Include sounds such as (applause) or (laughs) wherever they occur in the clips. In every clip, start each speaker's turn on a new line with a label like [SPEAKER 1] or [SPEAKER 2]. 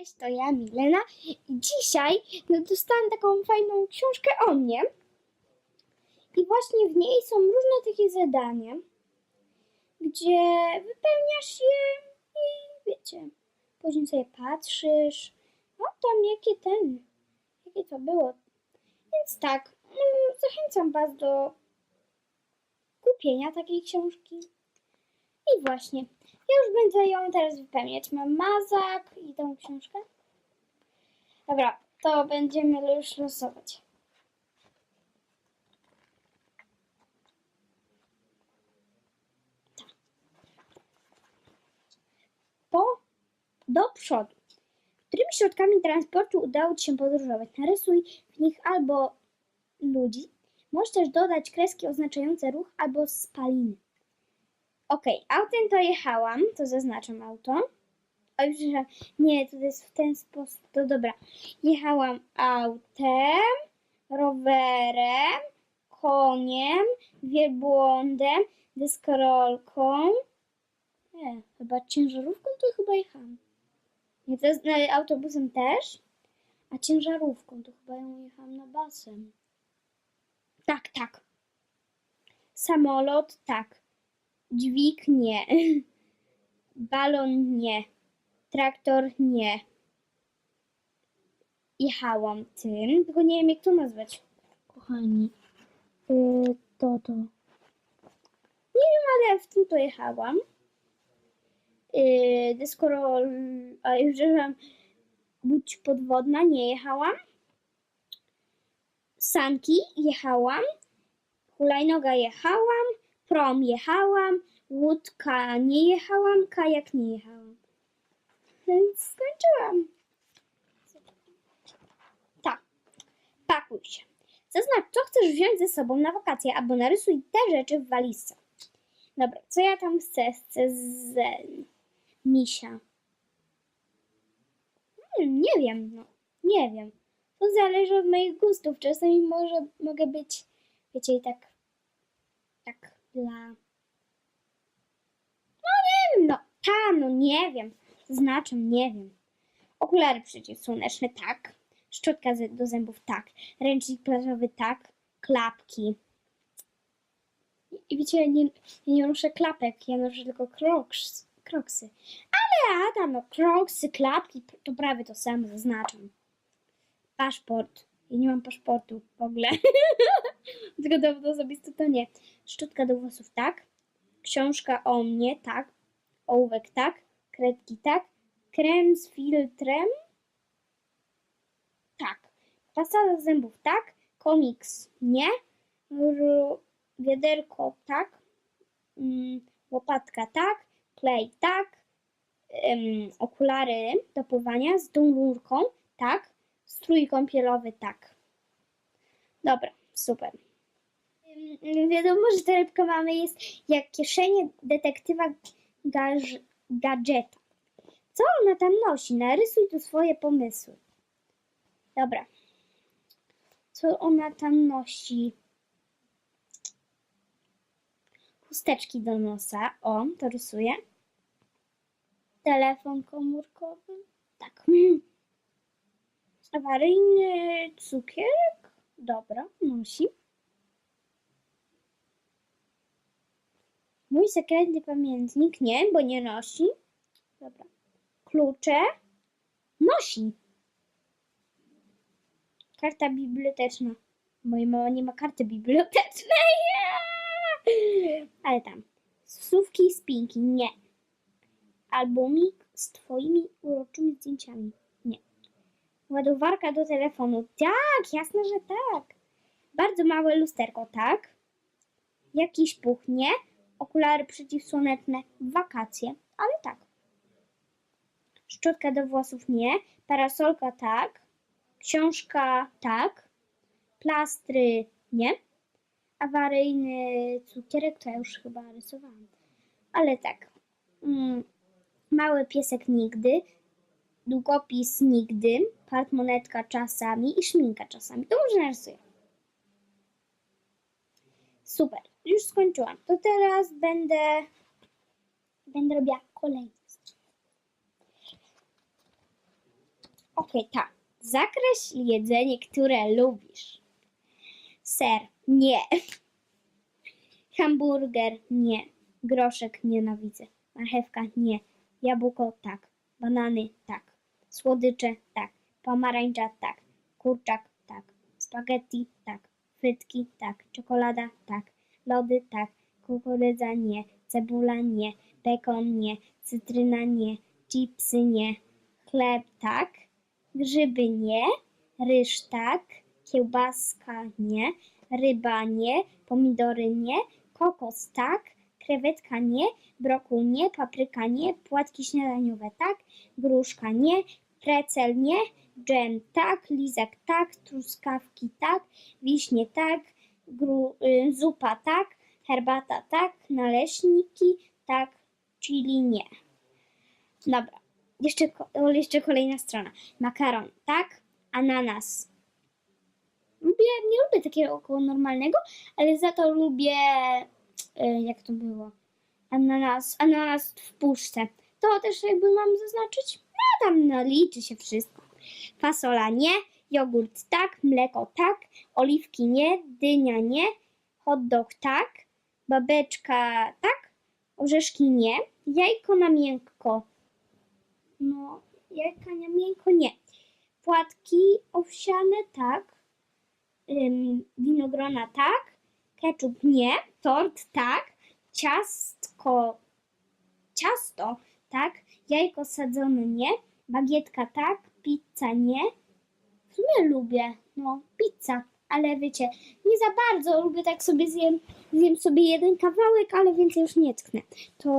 [SPEAKER 1] Cześć, to ja Milena i dzisiaj no, dostałam taką fajną książkę o mnie i właśnie w niej są różne takie zadania, gdzie wypełniasz je i wiecie, później sobie patrzysz, no tam jakie ten, jakie to było. Więc tak, mm, zachęcam Was do kupienia takiej książki. I właśnie, ja już będę ją teraz wypełniać. Mam mazak i tą książkę. Dobra, to będziemy już losować. Tak. Po, do przodu. Którymi środkami transportu udało Ci się podróżować? Narysuj w nich albo ludzi. Możesz też dodać kreski oznaczające ruch albo spaliny. Okej, autem to jechałam, to zaznaczam auto. Oj, przepraszam, nie, to jest w ten sposób, to dobra. Jechałam autem, rowerem, koniem, wielbłądem, deskorolką. Nie, chyba ciężarówką to chyba jechałam. Nie, to jest, no, autobusem też, a ciężarówką to chyba ją jechałam na basem. Tak, tak. Samolot, tak. Dźwig nie. (laughs) Balon nie. Traktor nie. Jechałam tym, tylko nie wiem jak to nazwać. Kochani. Yy, to to. Nie wiem, ale w tym to jechałam. Yy, deskorol... A już mam Łódź podwodna nie jechałam. Sanki jechałam. Hulajnoga jechałam. Prom jechałam, łódka nie jechałam, kajak nie jechałam. Więc skończyłam. Tak, pakuj się. Zaznacz, co chcesz wziąć ze sobą na wakacje, albo narysuj te rzeczy w walizce. Dobra, co ja tam chcę? Chcę z misia. Hmm, nie wiem, no. Nie wiem. To zależy od moich gustów. Czasami może mogę być, wiecie, tak, tak dla... No nie wiem, no tam, no nie wiem. Zaznaczam, nie wiem. Okulary przeciwsłoneczne, tak. Szczotka do zębów, tak. Ręcznik plażowy, tak. Klapki. I wiecie, ja nie, nie noszę klapek, ja noszę tylko crocs, kroksy. Ale a tam, no kroksy, klapki, to prawie to samo zaznaczam. Paszport. Ja nie mam paszportu w ogóle. (laughs) Tylko dowód osobisty to nie. Szczotka do włosów, tak. Książka o mnie, tak. Ołówek, tak. Kredki, tak. Krem z filtrem, tak. Pasta do zębów, tak. Komiks, nie. Wiaderko, tak. Mm, łopatka, tak. Klej, tak. Ym, okulary do pływania z tą rurką, tak. Strój kąpielowy, tak. Dobra, super. Wiadomo, że torebka mamy jest jak kieszenie detektywa gaż, gadżeta. Co ona tam nosi? Narysuj tu swoje pomysły. Dobra. Co ona tam nosi? Chusteczki do nosa. O, to rysuję. Telefon komórkowy. Tak. (laughs) Awaryjny cukierek. Dobra, nosi. Mój sekretny pamiętnik. Nie, bo nie nosi. Dobra. Klucze. Nosi. Karta biblioteczna. Moja mama nie ma karty bibliotecznej. (laughs) Ale tam. Słówki spinki. Nie. Albumik z twoimi uroczymi zdjęciami. Nie. Ładowarka do telefonu. Tak, jasne, że tak. Bardzo małe lusterko. Tak. Jakiś puch. Nie. Okulary przeciwsłoneczne. Wakacje. Ale tak. Szczotka do włosów nie. Parasolka tak. Książka tak. Plastry nie. Awaryjny cukierek to ja już chyba rysowałam. Ale tak. Mm, mały piesek nigdy. Długopis nigdy. Portmonetka czasami i szminka czasami. To może narysuję. Super. Już skończyłam. To teraz będę będę robiła kolejny. Okej, tak. Zakreśl jedzenie, które lubisz. Ser. Nie. (laughs) Hamburger. Nie. Groszek. Nienawidzę. Marchewka. Nie. Jabłko. Tak. Banany. Tak. Słodycze. Tak. Pomarańcza. Tak. Kurczak. Tak. Spaghetti. Tak. Frytki. Tak. Czekolada. Tak. Lody. Tak. Kukurydza. Nie. Cebula. Nie. Bekon. Nie. Cytryna. Nie. Chipsy. Nie. Chleb. Tak. Grzyby nie, ryż tak, kiełbaska nie, ryba nie, pomidory nie, kokos tak, krewetka nie, brokuł nie, papryka nie, płatki śniadaniowe tak, gruszka nie, precel nie, dżem tak, lizak tak, truskawki tak, wiśnie tak, gru, y, zupa tak, herbata tak, naleśniki tak, chili nie. Dobra. Jeszcze, jeszcze kolejna strona. Makaron, tak? Ananas. Lubię, nie lubię takiego około normalnego, ale za to lubię, e, jak to było? Ananas, ananas w puszce. To też jakby mam zaznaczyć? No tam no, liczy się wszystko. Fasola nie, jogurt tak, mleko tak, oliwki nie, dynia nie, hot dog tak, babeczka tak, orzeszki nie, jajko na miękko no, jajka na miękko nie. Płatki owsiane tak. Ym, winogrona tak. Ketchup nie. Tort tak. Ciastko. Ciasto tak. Jajko sadzone nie. Bagietka tak. Pizza nie. W sumie lubię. No, pizza. Ale wiecie, nie za bardzo. Lubię tak sobie zjem, zjem sobie jeden kawałek, ale więcej już nie tknę. To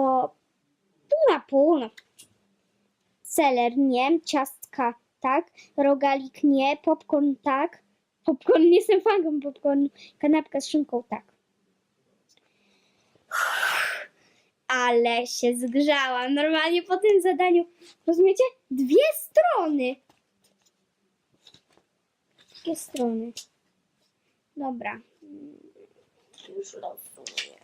[SPEAKER 1] pół na pół. No seler nie, ciastka tak, rogalik nie, popcorn tak, popcorn nie jestem fanką popcornu, kanapka z szynką tak. Ale się zgrzałam normalnie po tym zadaniu. Rozumiecie? Dwie strony. Dwie strony. Dobra. Już losuję.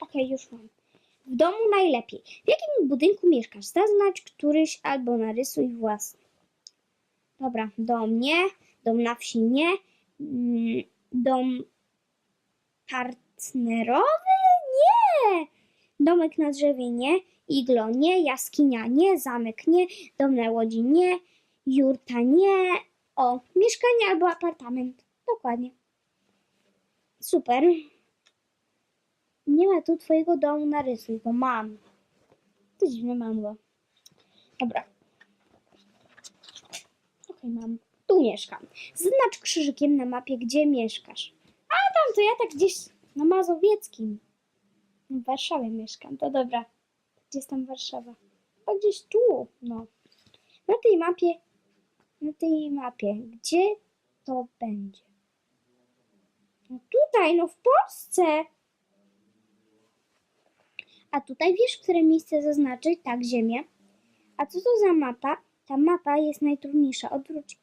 [SPEAKER 1] Okej, już mam. W domu najlepiej. W jakim budynku mieszkasz? Zaznacz któryś albo narysuj własny. Dobra, dom nie, dom na wsi nie, mm, dom partnerowy nie, domek na drzewie nie, iglo nie, jaskinia nie, zamek nie, dom na łodzi nie, jurta nie, o, mieszkanie albo apartament. Dokładnie. Super. Nie ma tu twojego domu, narysuj go. Mam. To dziwne, mam go. Dobra. Okej, mam. Tu mieszkam. Zaznacz krzyżykiem na mapie, gdzie mieszkasz. A tam to ja tak gdzieś na Mazowieckim. W Warszawie mieszkam. To dobra. Gdzie jest tam Warszawa? A gdzieś tu, no. Na tej mapie, na tej mapie, gdzie to będzie? No tutaj, no w Polsce. A tutaj wiesz, które miejsce zaznaczyć? Tak, Ziemię. A co to za mapa? Ta mapa jest najtrudniejsza. Odwróć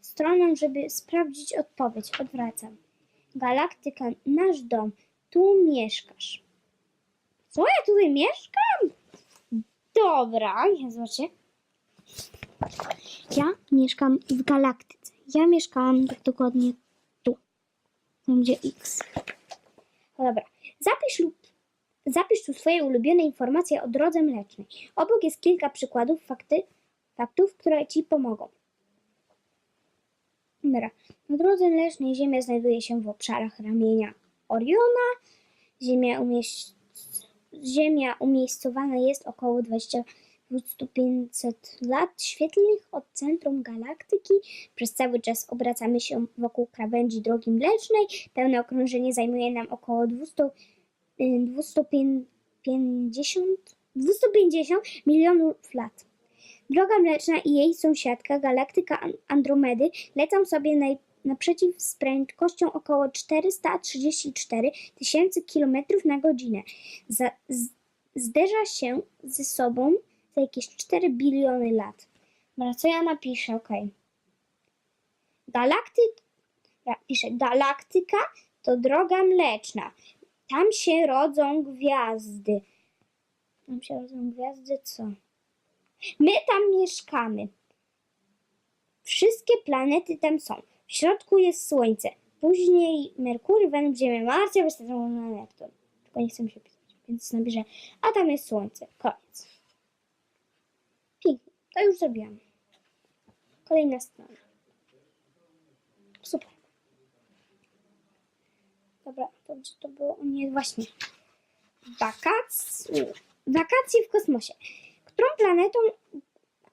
[SPEAKER 1] stronę, żeby sprawdzić odpowiedź. Odwracam. Galaktyka, nasz dom. Tu mieszkasz. Co ja tutaj mieszkam? Dobra, ja zobaczcie. Ja mieszkam w galaktyce. Ja mieszkałam tak dokładnie tu. Tam gdzie X. Dobra. Zapisz lub Zapisz tu swoje ulubione informacje o drodze mlecznej. Obok jest kilka przykładów fakty, faktów, które Ci pomogą. Dobra. Na drodze mlecznej Ziemia znajduje się w obszarach ramienia Oriona. Ziemia, umieś... Ziemia umiejscowana jest około 2500 lat świetlnych od centrum galaktyki. Przez cały czas obracamy się wokół krawędzi drogi mlecznej. Pełne okrążenie zajmuje nam około 200 y, 250, 250 milionów lat. Droga Mleczna i jej sąsiadka, galaktyka An- Andromedy, lecą sobie naj, naprzeciw z prędkością około 434 tysięcy km na godzinę. Za, z, zderza się ze sobą za jakieś 4 biliony lat. Dobra, co ja napiszę? Okej. Galakty... Ja piszę, galaktyka to droga mleczna. Tam się rodzą gwiazdy. Tam się rodzą gwiazdy, co? My tam mieszkamy. Wszystkie planety tam są. W środku jest Słońce. Później Merkury, Wenus, Ziemia, Mars, ja wystawiam na Neptun. Tylko nie chcę się pisać, więc napiszę, a tam jest Słońce. Koniec. Pięknie. To już zrobiłam. Kolejna strona. Super. Dobra, to gdzie to było? Nie, właśnie. Wakacje. Wakacje w kosmosie. Którą planetą,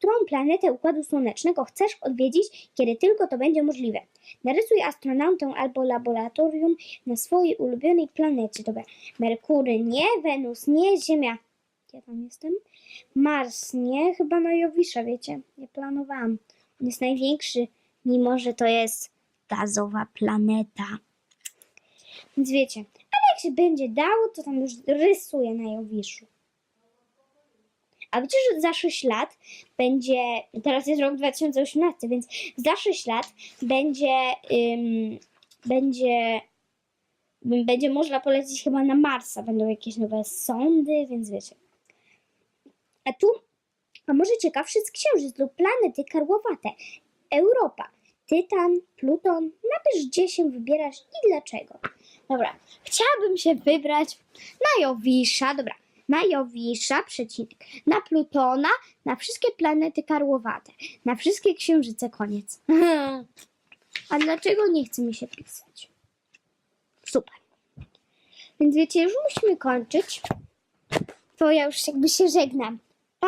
[SPEAKER 1] którą planetę Układu Słonecznego chcesz odwiedzić, kiedy tylko to będzie możliwe? Narysuj astronautę albo laboratorium na swojej ulubionej planecie. Dobra. Merkury nie, Wenus nie, Ziemia. Ja tam jestem. Mars nie, chyba na Jowisza, wiecie. Nie planowałam. On jest największy, mimo że to jest gazowa planeta. Więc wiecie, ale jak się będzie dało, to tam już rysuję na Jowiszu. A wiecie, że za 6 lat będzie, teraz jest rok 2018, więc za 6 lat będzie, ym, będzie, będzie można polecieć chyba na Marsa. Będą jakieś nowe sondy, więc wiecie. A tu, a może ciekawszy jest księżyc lub planety karłowate. Europa, Tytan, Pluton. Napisz, gdzie się wybierasz i dlaczego. Dobra, chciałabym się wybrać na Jowisza, dobra, na Jowisza, przecinek, na Plutona, na wszystkie planety karłowate, na wszystkie księżyce, koniec. (laughs) A dlaczego nie chce mi się pisać? Super. Więc wiecie, już musimy kończyć. To ja już jakby się żegnam. Pa!